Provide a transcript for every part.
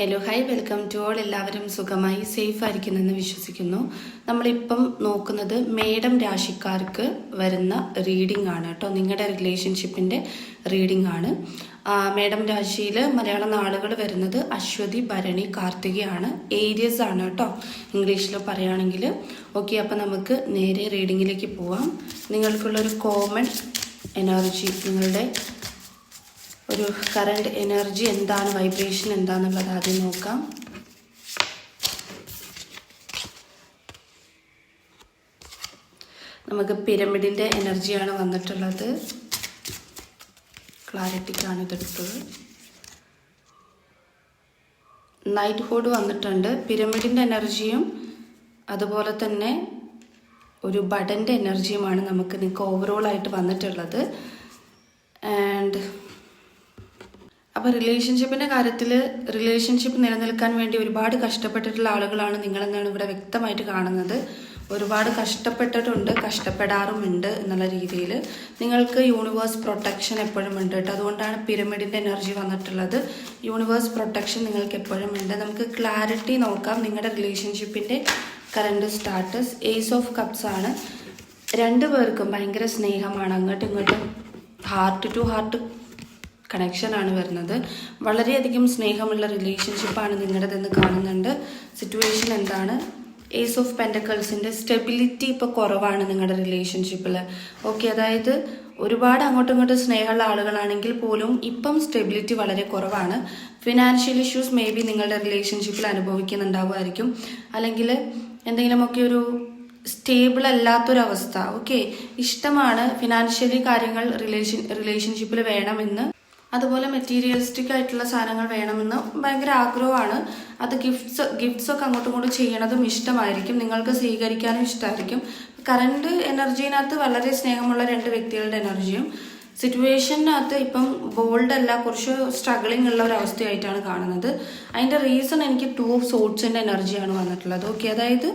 Hello hi welcome to all എല്ലാവരും സുഖമായി safe ആയിരിക്കുന്നെന്ന് വിശ്വസിക്കുന്നു. നമ്മളിപ്പം നോക്കുന്നത് മേഡം രാശിക്കാർക്ക് വരുന്ന റീഡിംഗ് ആണ് കേട്ടോ. നിങ്ങളുടെ റിലേഷൻഷിപ്പിന്റെ റീഡിംഗ് ആണ്. മേഡം രാശിയിൽ മലയാള നാളുകൾ വരുന്നത് അശ്വതി ഭരണി കാർത്തികയാണ്. ഏരിയസ് ആണ് കേട്ടോ. ഇംഗ്ലീഷിൽ പറയുകയാണെങ്കിൽ. ഓക്കെ അപ്പം നമുക്ക് നേരെ റീഡിങ്ങിലേക്ക് പോവാം. നിങ്ങൾക്കുള്ളൊരു കോമൺ എനർജി നിങ്ങളുടെ ഒരു കറണ്ട് എനർജി എന്താണ് വൈബ്രേഷൻ എന്താണെന്നുള്ളത് ആദ്യം നോക്കാം. നമുക്ക് പിരമിഡിന്റെ എനർജിയാണ് വന്നിട്ടുള്ളത്. ക്ലാരിറ്റിക്കാണ് ഇതെടുത്തത് നൈറ്റ് ഹോഡ് വന്നിട്ടുണ്ട്. പിരമിഡിന്റെ എനർജിയും അതുപോലെ തന്നെ ഒരു ബഡന്റെ എനർജിയുമാണ് നമുക്ക് നിങ്ങൾക്ക് ഓവറോൾ ആയിട്ട് വന്നിട്ടുള്ളത്. ആൻഡ് അപ്പോൾ റിലേഷൻഷിപ്പിന്റെ കാര്യത്തിൽ റിലേഷൻഷിപ്പ് നിലനിൽക്കാൻ വേണ്ടി ഒരുപാട് കഷ്ടപ്പെട്ടിട്ടുള്ള ആളുകളാണ് നിങ്ങളെന്നാണ് ഇവിടെ വ്യക്തമായിട്ട് കാണുന്നത്. ഒരുപാട് കഷ്ടപ്പെട്ടിട്ടുണ്ട് കഷ്ടപ്പെടാറുമുണ്ട് എന്നുള്ള രീതിയിൽ നിങ്ങൾക്ക് യൂണിവേഴ്സ് പ്രൊട്ടക്ഷൻ എപ്പോഴും ഉണ്ട് കേട്ടോ. അതുകൊണ്ടാണ് പിരമിഡിന്റെ എനർജി വന്നിട്ടുള്ളത്. യൂണിവേഴ്സ് പ്രൊട്ടക്ഷൻ നിങ്ങൾക്ക് എപ്പോഴും ഉണ്ട്. നമുക്ക് ക്ലാരിറ്റി നോക്കാം. നിങ്ങളുടെ റിലേഷൻഷിപ്പിന്റെ current status ace of cups ആണ്. രണ്ടു പേർക്കും ഭയങ്കര സ്നേഹമാണ്. അങ്ങോട്ടും ഇങ്ങോട്ടും ഹാർട്ട് ടു ഹാർട്ട് കണക്ഷനാണ് വരുന്നത്. വളരെയധികം സ്നേഹമുള്ള റിലേഷൻഷിപ്പാണ് നിങ്ങളുടേതെന്ന് കാണുന്നുണ്ട്. സിറ്റുവേഷൻ എന്താണ്? ഏസ് ഓഫ് പെൻഡക്കൾസിന്റെ സ്റ്റെബിലിറ്റി ഇപ്പോൾ കുറവാണ് നിങ്ങളുടെ റിലേഷൻഷിപ്പിൽ ഓക്കെ അതായത് ഒരുപാട് അങ്ങോട്ടും ഇങ്ങോട്ടും സ്നേഹമുള്ള ആളുകളാണെങ്കിൽ പോലും ഇപ്പം സ്റ്റെബിലിറ്റി വളരെ കുറവാണ്. ഫിനാൻഷ്യൽ ഇഷ്യൂസ് മേ ബി നിങ്ങളുടെ റിലേഷൻഷിപ്പിൽ അനുഭവിക്കുന്നുണ്ടാവുമായിരിക്കും. അല്ലെങ്കിൽ എന്തെങ്കിലുമൊക്കെ ഒരു സ്റ്റേബിൾ അല്ലാത്തൊരവസ്ഥ. ഓക്കെ ഇഷ്ടമാണ് ഫിനാൻഷ്യലി കാര്യങ്ങൾ റിലേഷൻ റിലേഷൻഷിപ്പിൽ വേണമെന്ന്. അതുപോലെ മെറ്റീരിയലിസ്റ്റിക് ആയിട്ടുള്ള സാധനങ്ങൾ വേണമെന്ന് ഭയങ്കര ആഗ്രഹമാണ്. അത് ഗിഫ്റ്റ്സ് ഗിഫ്റ്റ്സൊക്കെ അങ്ങോട്ടും ഇങ്ങോട്ടും ചെയ്യണതും ഇഷ്ടമായിരിക്കും. നിങ്ങൾക്ക് സ്വീകരിക്കാനും ഇഷ്ടമായിരിക്കും കറണ്ട് എനർജീനകത്ത് വളരെ സ്നേഹമുള്ള രണ്ട് വ്യക്തികളുടെ എനർജിയും സിറ്റുവേഷനകത്ത് ഇപ്പം ബോൾഡ് അല്ല കുറച്ച് സ്ട്രഗിളിംഗ് ഉള്ള ഒരു അവസ്ഥയായിട്ടാണ് കാണുന്നത്. അതിന്റെ റീസൺ എനിക്ക് ടു ഓഫ് സോട്ട്സിന്റെ എനർജിയാണ് വന്നിട്ടുള്ളത്. ഓക്കെ അതായത്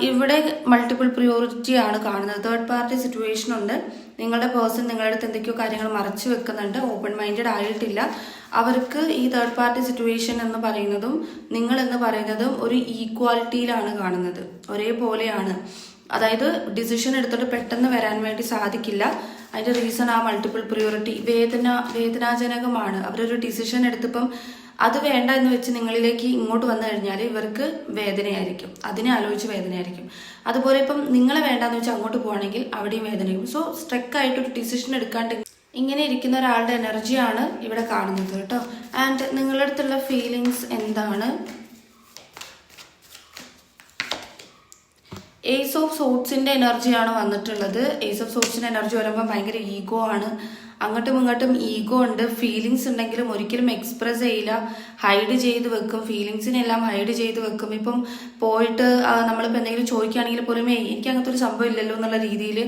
ഇവിടെ മൾട്ടിപ്പിൾ പ്രിയോറിറ്റി ആണ് കാണുന്നത്. തേർഡ് പാർട്ടി സിറ്റുവേഷൻ ഉണ്ട്. നിങ്ങളുടെ പേഴ്സൺ നിങ്ങളുടെ അടുത്ത് എന്തൊക്കെയോ കാര്യങ്ങൾ മറച്ചു വെക്കുന്നുണ്ട്. ഓപ്പൺ മൈൻഡഡ് ആയിട്ടില്ല. അവർക്ക് ഈ തേർഡ് പാർട്ടി സിറ്റുവേഷൻ എന്ന് പറയുന്നതും നിങ്ങൾ എന്ന് പറയുന്നതും ഒരു ഈക്വാലിറ്റിയിലാണ് കാണുന്നത്. ഒരേപോലെയാണ്. അതായത് ഡിസിഷൻ എടുത്തിട്ട് പെട്ടെന്ന് വരാൻ വേണ്ടി സാധിക്കില്ല. അതിന്റെ റീസൺ ആ മൾട്ടിപ്പിൾ പ്രിയോറിറ്റി വേദന വേദനാജനകമാണ്. അവരൊരു ഡിസിഷൻ എടുത്തിപ്പം അത് വേണ്ട എന്ന് വെച്ച് നിങ്ങളിലേക്ക് ഇങ്ങോട്ട് വന്നു കഴിഞ്ഞാൽ ഇവർക്ക് വേദനയായിരിക്കും. അതിനെ ആലോചിച്ച് വേദനയായിരിക്കും. അതുപോലെ ഇപ്പം നിങ്ങളെ വേണ്ടാന്ന് വെച്ചാൽ അങ്ങോട്ട് പോകണമെങ്കിൽ അവിടെയും വേദനയും സോ സ്ട്രെക്ക് ആയിട്ട് ഒരു ഡിസിഷൻ എടുക്കാണ്ട് ഇങ്ങനെ ഇരിക്കുന്ന ഒരാളുടെ എനർജിയാണ് ഇവിടെ കാണുന്നത് കേട്ടോ. ആൻഡ് നിങ്ങളുടെ അടുത്തുള്ള ഫീലിങ്സ് എന്താണ്? ഏസ് ഓഫ് സോട്ട്സിന്റെ എനർജിയാണ് വന്നിട്ടുള്ളത്. ഏസ് ഓഫ് സോട്ട്സിന്റെ എനർജി വരുമ്പോൾ ഭയങ്കര ഈഗോ ആണ്. അങ്ങോട്ടും ഇങ്ങോട്ടും ഈഗോ ഉണ്ട്. ഫീലിങ്സ് ഉണ്ടെങ്കിലും ഒരിക്കലും എക്സ്പ്രസ് ചെയ്യില്ല. ഹൈഡ് ചെയ്ത് വെക്കും. ഫീലിങ്സിനെല്ലാം ഹൈഡ് ചെയ്ത് വെക്കും. ഇപ്പം പോയിട്ട് നമ്മളിപ്പോൾ എന്തെങ്കിലും ചോദിക്കുകയാണെങ്കിൽ പോലും എനിക്ക് അങ്ങനത്തെ ഒരു സംഭവം ഇല്ലല്ലോ എന്നുള്ള രീതിയിൽ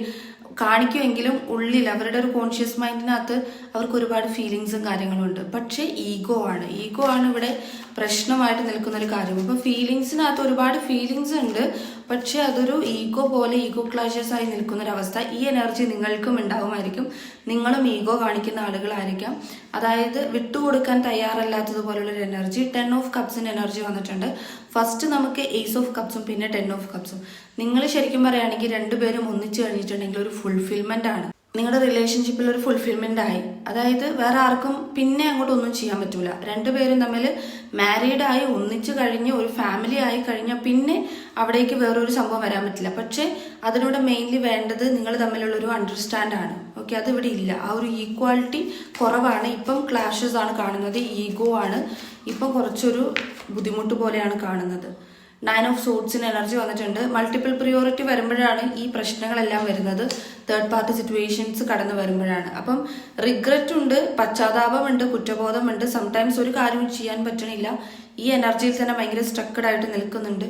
കാണിക്കുമെങ്കിലും ഉള്ളിൽ അവരുടെ ഒരു കോൺഷ്യസ് മൈൻഡിനകത്ത് അവർക്ക് ഒരുപാട് ഫീലിങ്സും കാര്യങ്ങളും ഉണ്ട്. പക്ഷേ ഈഗോ ആണ്. ഈഗോ ആണ് ഇവിടെ പ്രശ്നമായിട്ട് നിൽക്കുന്ന ഒരു കാര്യം. അപ്പോൾ ഫീലിങ്സിനകത്ത് ഒരുപാട് ഫീലിങ്സ് ഉണ്ട്. പക്ഷേ അതൊരു ഈഗോ പോലെ ഈഗോ ക്ലാഷസ് ആയി നിൽക്കുന്ന ഒരു അവസ്ഥ ഈ എനർജി നിങ്ങൾക്കും ഉണ്ടാവുമായിരിക്കും. നിങ്ങളും ഈഗോ കാണിക്കുന്ന ആളുകളായിരിക്കാം. അതായത് വിട്ടുകൊടുക്കാൻ തയ്യാറല്ലാത്തതുപോലുള്ള ഒരു എനർജി ടെൻ ഓഫ് കപ്സിന്റെ എനർജി വന്നിട്ടുണ്ട്. ഫസ്റ്റ് നമുക്ക് എയ്സ് ഓഫ് കപ്സും പിന്നെ ടെൻ ഓഫ് കപ്സും നിങ്ങൾ ശരിക്കും പറയുകയാണെങ്കിൽ രണ്ടുപേരും ഒന്നിച്ചു കഴിഞ്ഞിട്ടുണ്ടെങ്കിൽ ഒരു ഫുൾഫിൽമെന്റ് ആണ്. നിങ്ങളുടെ റിലേഷൻഷിപ്പിൽ ഒരു ഫുൾഫിൽമെന്റ് ആയി. അതായത് വേറെ ആർക്കും പിന്നെ അങ്ങോട്ട് ഒന്നും ചെയ്യാൻ പറ്റൂല. രണ്ടുപേരും തമ്മിൽ മാരീഡ് ആയി ഒന്നിച്ചു കഴിഞ്ഞ് ഒരു ഫാമിലി ആയി കഴിഞ്ഞാൽ പിന്നെ അവിടേക്ക് വേറൊരു സംഭവം വരാൻ പറ്റില്ല. പക്ഷെ അതിലൂടെ മെയിൻലി വേണ്ടത് നിങ്ങൾ തമ്മിലുള്ള ഒരു അണ്ടർസ്റ്റാൻഡ് ആണ്. ഓക്കെ അത് ഇവിടെ ഇല്ല. ആ ഒരു ഈക്വാലിറ്റി കുറവാണ്. ഇപ്പം ക്ലാഷസ് ആണ് കാണുന്നത്. ഈഗോ ആണ്. ഇപ്പം കുറച്ചൊരു ബുദ്ധിമുട്ട് പോലെയാണ് കാണുന്നത്. നയൻ ഓഫ് സൂട്ട്സിന് എനർജി വന്നിട്ടുണ്ട്. മൾട്ടിപ്പിൾ പ്രിയോറിറ്റി വരുമ്പോഴാണ് ഈ പ്രശ്നങ്ങളെല്ലാം വരുന്നത്. തേർഡ് പാർട്ടി സിറ്റുവേഷൻസ് കടന്നു വരുമ്പോഴാണ്. അപ്പം റിഗ്രറ്റ് ഉണ്ട് പശ്ചാത്താപമുണ്ട് കുറ്റബോധമുണ്ട് സംടൈംസ് ഒരു കാര്യവും ചെയ്യാൻ പറ്റണില്ല. ഈ എനർജിയിൽ തന്നെ ഭയങ്കര സ്ട്രക്കഡ് ആയിട്ട് നിൽക്കുന്നുണ്ട്.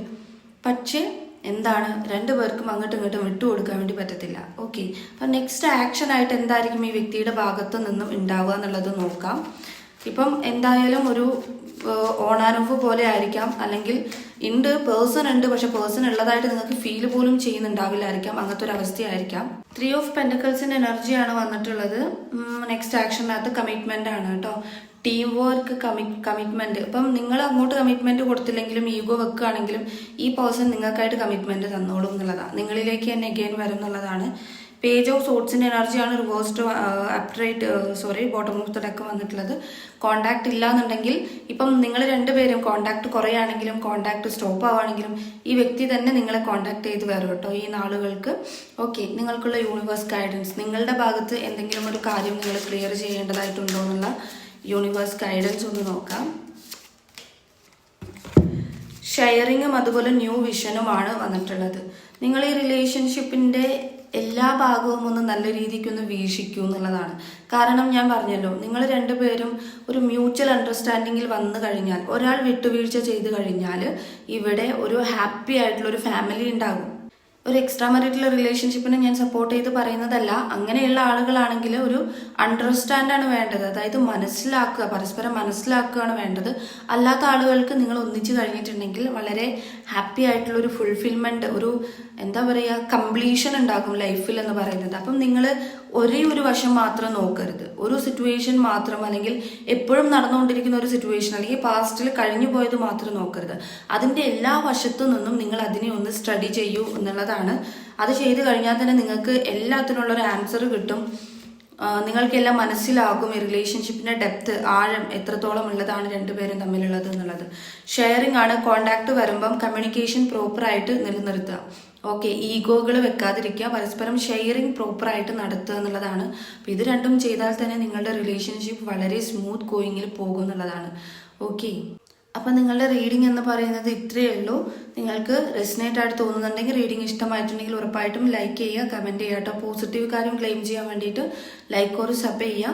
പക്ഷേ എന്താണ്? രണ്ടു പേർക്കും അങ്ങോട്ടും ഇങ്ങോട്ടും വിട്ടുകൊടുക്കാൻ വേണ്ടി പറ്റത്തില്ല. ഓക്കെ അപ്പം നെക്സ്റ്റ് ആക്ഷൻ ആയിട്ട് എന്തായിരിക്കും ഈ വ്യക്തിയുടെ ഭാഗത്തു നിന്നും ഉണ്ടാവുക എന്നുള്ളത് നോക്കാം. ഇപ്പം എന്തായാലും ഒരു ഓണാനുഫ് പോലെ ആയിരിക്കാം. അല്ലെങ്കിൽ ഉണ്ട് പേഴ്സൺ ഉണ്ട് പക്ഷെ പേഴ്സൺ ഉള്ളതായിട്ട് നിങ്ങൾക്ക് ഫീൽ പോലും ചെയ്യുന്നുണ്ടാവില്ലായിരിക്കാം. അങ്ങനത്തെ ഒരു അവസ്ഥയായിരിക്കാം. ത്രീ ഓഫ് പെൻഡക്കൾസിന്റെ എനർജിയാണ് വന്നിട്ടുള്ളത്. നെക്സ്റ്റ് ആക്ഷനകത്ത് കമ്മിറ്റ്മെന്റ് ആണ് കേട്ടോ. ടീം വർക്ക് കമ്മി കമ്മിറ്റ്മെന്റ് ഇപ്പം നിങ്ങൾ അങ്ങോട്ട് കമ്മിറ്റ്മെന്റ് കൊടുത്തില്ലെങ്കിലും ഈഗോ വെക്കുകയാണെങ്കിലും ഈ പേഴ്സൺ നിങ്ങൾക്കായിട്ട് കമ്മിറ്റ്മെന്റ് തന്നോളും എന്നുള്ളതാണ് നിങ്ങളിലേക്ക് തന്നെ എഗെയിൻ വരും എന്നുള്ളതാണ്. പേജ് ഓഫ് സോട്സിന്റെ എനർജിയാണ് reversed upright sorry bottom of the deck വന്നിട്ടുള്ളത്. കോണ്ടാക്ട് ഇല്ല എന്നുണ്ടെങ്കിൽ ഇപ്പം നിങ്ങൾ രണ്ടുപേരും കോണ്ടാക്ട് കുറയാണെങ്കിലും കോണ്ടാക്ട് സ്റ്റോപ്പ് ആവുകയാണെങ്കിലും ഈ വ്യക്തി തന്നെ നിങ്ങളെ കോണ്ടാക്ട് ചെയ്ത് വരും കേട്ടോ ഈ നാളുകൾക്ക്. ഓക്കെ നിങ്ങൾക്കുള്ള യൂണിവേഴ്സ് ഗൈഡൻസ് നിങ്ങളുടെ ഭാഗത്ത് എന്തെങ്കിലും ഒരു കാര്യം നിങ്ങൾ ക്ലിയർ ചെയ്യേണ്ടതായിട്ടുണ്ടോ എന്നുള്ള യൂണിവേഴ്സ് ഗൈഡൻസ് ഒന്ന് നോക്കാം. ഷെയറിങ്ങും അതുപോലെ ന്യൂ വിഷനുമാണ് വന്നിട്ടുള്ളത്. നിങ്ങൾ ഈ റിലേഷൻഷിപ്പിന്റെ എല്ലാ ഭാഗവും ഒന്ന് നല്ല രീതിക്ക് ഒന്ന് വീക്ഷിക്കൂ എന്നുള്ളതാണ്. കാരണം ഞാൻ പറഞ്ഞല്ലോ നിങ്ങൾ രണ്ടുപേരും ഒരു മ്യൂച്വൽ അണ്ടർസ്റ്റാൻഡിങ്ങിൽ വന്നു കഴിഞ്ഞാൽ ഒരാൾ വിട്ടുവീഴ്ച ചെയ്ത് കഴിഞ്ഞാൽ ഇവിടെ ഒരു ഹാപ്പി ആയിട്ടുള്ള ഒരു ഫാമിലി ഉണ്ടാകും. ഒരു എക്സ്ട്രാ മെറിറ്റൽ റിലേഷൻഷിപ്പിനെ ഞാൻ സപ്പോർട്ട് ചെയ്ത് പറയുന്നതല്ല. അങ്ങനെയുള്ള ആളുകളാണെങ്കിൽ ഒരു അണ്ടർസ്റ്റാൻഡ് ആണ് വേണ്ടത്. അതായത് മനസ്സിലാക്കുക പരസ്പരം മനസ്സിലാക്കുകയാണ് വേണ്ടത്. അല്ലാത്ത ആളുകൾക്ക് നിങ്ങൾ ഒന്നിച്ചു കഴിഞ്ഞിട്ടുണ്ടെങ്കിൽ വളരെ ഹാപ്പി ആയിട്ടുള്ള ഒരു ഫുൾഫിൽമെന്റ് ഒരു എന്താ പറയുക കംപ്ലീഷൻ ഉണ്ടാകും ലൈഫിൽ എന്ന് പറയുന്നത്. അപ്പം നിങ്ങൾ ഒരേ ഒരു വശം മാത്രം നോക്കരുത്. ഒരു സിറ്റുവേഷൻ മാത്രം അല്ലെങ്കിൽ എപ്പോഴും നടന്നുകൊണ്ടിരിക്കുന്ന ഒരു സിറ്റുവേഷൻ അല്ലെങ്കിൽ പാസ്റ്റിൽ കഴിഞ്ഞു പോയത് മാത്രം നോക്കരുത്. അതിന്റെ എല്ലാ വശത്തു നിന്നും നിങ്ങൾ അതിനെ ഒന്ന് സ്റ്റഡി ചെയ്യൂ എന്നുള്ളതാണ് അത് ചെയ്തു കഴിഞ്ഞാൽ തന്നെ നിങ്ങൾക്ക് എല്ലാത്തിനുള്ളൊരു ആൻസർ കിട്ടും. നിങ്ങൾക്കെല്ലാം മനസ്സിലാകും ഈ റിലേഷൻഷിപ്പിന്റെ ഡെപ്ത് ആഴം എത്രത്തോളം ഉള്ളതാണ് രണ്ടുപേരും തമ്മിലുള്ളത് എന്നുള്ളത്. ഷെയറിംഗ് ആണ് കോണ്ടാക്ട് വരുമ്പം കമ്മ്യൂണിക്കേഷൻ പ്രോപ്പറായിട്ട് നിലനിർത്തുക. ഓക്കെ ഈഗോകൾ വെക്കാതിരിക്കുക പരസ്പരം ഷെയറിംഗ് പ്രോപ്പറായിട്ട് നടത്തുക എന്നുള്ളതാണ്. അപ്പോൾ ഇത് രണ്ടും ചെയ്താൽ തന്നെ നിങ്ങളുടെ റിലേഷൻഷിപ്പ് വളരെ സ്മൂത്ത് ഗോയിങ്ങിൽ പോകും എന്നുള്ളതാണ്. ഓക്കെ അപ്പൊ നിങ്ങളുടെ റീഡിംഗ് എന്ന് പറയുന്നത് ഇത്രയേ ഉള്ളൂ. നിങ്ങൾക്ക് റെസിനേറ്റ് ആയിട്ട് തോന്നുന്നുണ്ടെങ്കിൽ റീഡിംഗ് ഇഷ്ടമായിട്ടുണ്ടെങ്കിൽ ഉറപ്പായിട്ടും ലൈക്ക് ചെയ്യുക കമന്റ് ചെയ്യുക കേട്ടോ. പോസിറ്റീവ് കാര്യം ക്ലെയിം ചെയ്യാൻ വേണ്ടിയിട്ട് ലൈക്ക് ഒരു സബ് ചെയ്യുക.